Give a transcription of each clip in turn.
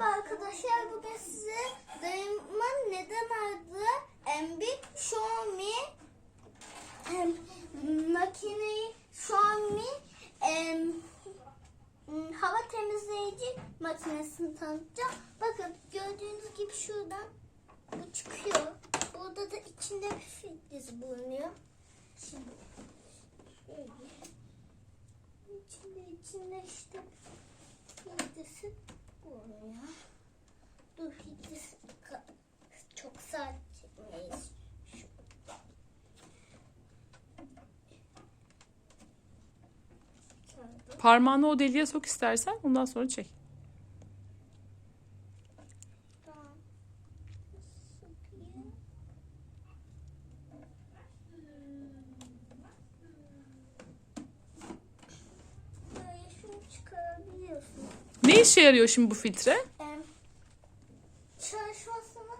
Merhaba arkadaşlar. Bugün size dayımın neden aradığı em, bir Xiaomi em, makineyi Xiaomi em, hava temizleyici makinesini tanıtacağım. Bakın gördüğünüz gibi şuradan bu çıkıyor. Burada da içinde bir filtresi bulunuyor. Şimdi şöyle. İçinde içinde işte filtresi Parmağını o deliğe sok istersen ondan sonra çek. Ne işe yarıyor şimdi bu filtre? Em, Çalışmasını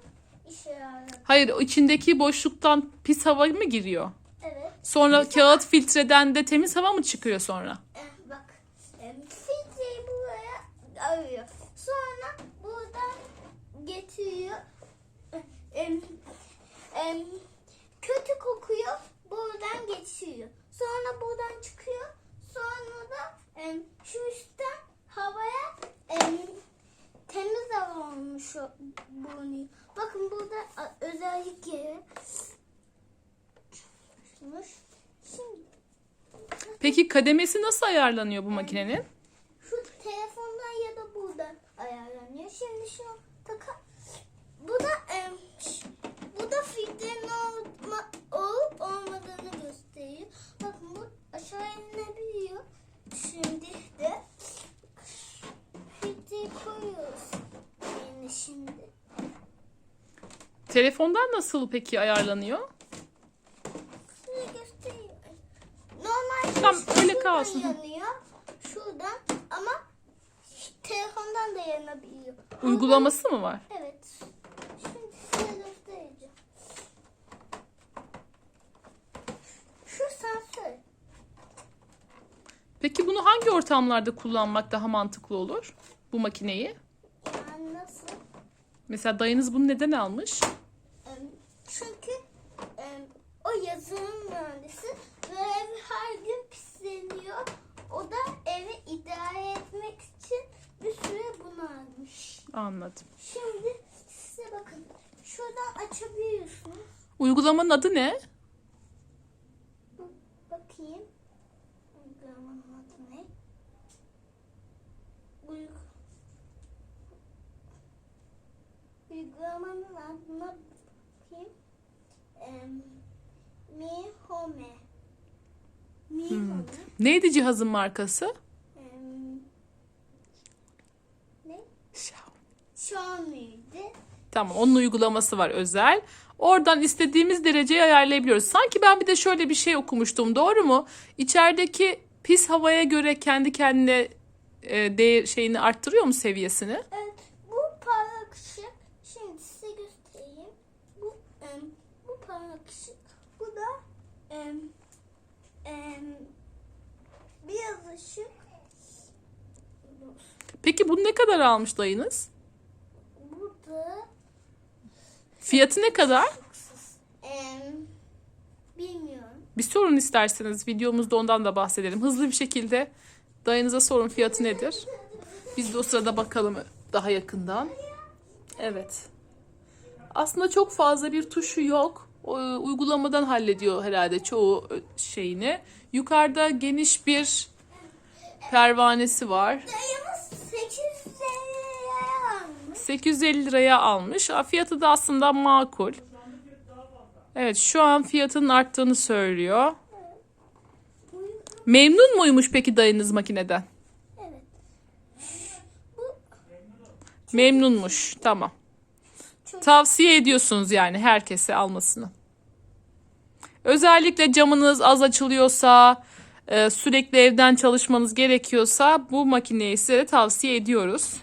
işe yarar. Hayır içindeki boşluktan pis hava mı giriyor? Evet. Sonra kağıt filtreden de temiz hava mı çıkıyor sonra? Eh, bak. Em, filtreyi buraya arıyor. Sonra buradan getiriyor. Eh, Em, em, kötü kokuyor. Buradan geçiyor. Sonra buradan çıkıyor. Sonra da em, şu üstten havaya em, temiz o- bulunuyor. Bakın burada a, özellik yeri. Şimdi Peki kademesi nasıl ayarlanıyor bu makinenin? Şu telefondan ya da buradan ayarlanıyor. Şimdi şunu takar. Bu da em, ş- bu da filtrenin olma, olup olmadığını gösteriyor. Bakın bu aşağı inebiliyor. Şimdi de filtreyi koyuyoruz. Yani şimdi. Telefondan nasıl peki ayarlanıyor? Normal Tamam, öyle kalsın. yanıyor. Şuradan ama telefondan da yanabiliyor. Uygulaması mı var? Evet. Şimdi size göstereceğim. Şu sensör. Peki bunu hangi ortamlarda kullanmak daha mantıklı olur? Bu makineyi? Yani nasıl? Mesela dayınız bunu neden almış? Çünkü em, o yazılım mühendisi ve ev her gün pisleniyor. O da evi idare etmek için bir süre bunu almış. Anladım. Şimdi size bakın. Şuradan açabiliyorsunuz. Uygulamanın adı ne? Bakayım. Uygulamanın adı ne? Uyg Uygulamanın adına bakayım. Mi Home. Mi Home. Neydi cihazın markası? Em, ne? Xiaomi'ydi. Tamam onun uygulaması var özel. Oradan istediğimiz dereceyi ayarlayabiliyoruz. Sanki ben bir de şöyle bir şey okumuştum doğru mu? İçerideki pis havaya göre kendi kendine e, değer şeyini arttırıyor mu seviyesini? Evet, bu parlak ışık. Şimdi size göstereyim. Bu em, bu parlak ışık. Bu da em, em, beyaz ışık. Peki bunu ne kadar almış dayınız? Bu da Fiyatı ne kadar? em, bilmiyorum. Bir sorun isterseniz videomuzda ondan da bahsedelim. Hızlı bir şekilde dayınıza sorun fiyatı nedir? Biz de o sırada bakalım daha yakından. Evet. Aslında çok fazla bir tuşu yok. Uygulamadan hallediyor herhalde çoğu şeyini. Yukarıda geniş bir pervanesi var. Dayımız 800 liraya almış. 850 liraya almış. Fiyatı da aslında makul. Evet şu an fiyatının arttığını söylüyor. Memnun muymuş peki dayınız makineden? Evet. Memnunmuş. Tamam. Tavsiye ediyorsunuz yani herkese almasını. Özellikle camınız az açılıyorsa, e, sürekli evden çalışmanız gerekiyorsa bu makineyi size de tavsiye ediyoruz.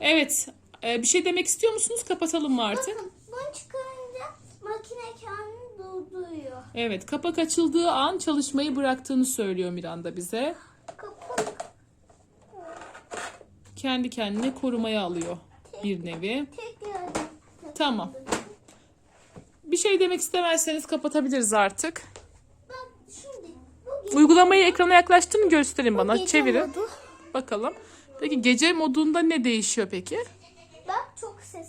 Evet, e, bir şey demek istiyor musunuz? Kapatalım mı artık? bakın bunu çıkarınca makine kendini durduruyor. Evet, kapak açıldığı an çalışmayı bıraktığını söylüyor Miranda bize. Kapalı. kendi kendine korumaya alıyor bir nevi. Tekrar. Tamam. Bir şey demek istemezseniz kapatabiliriz artık. Bak şimdi. Bu Uygulamayı ekrana yaklaştığını gösterin bana. gece Çevirin. modu. Bakalım. Peki gece modunda ne değişiyor peki? Bak çok ses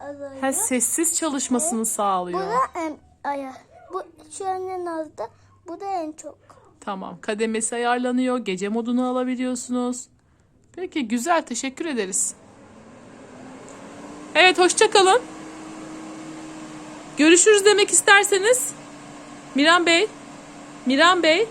azalıyor. Ha, sessiz çalışmasını Bu sağlıyor. da en aya. Bu şu an en azda. Bu da en çok. Tamam. Kademesi ayarlanıyor. Gece modunu alabiliyorsunuz. Peki güzel. Teşekkür ederiz. Evet hoşça kalın. Görüşürüz demek isterseniz. Miran Bey. Miran Bey.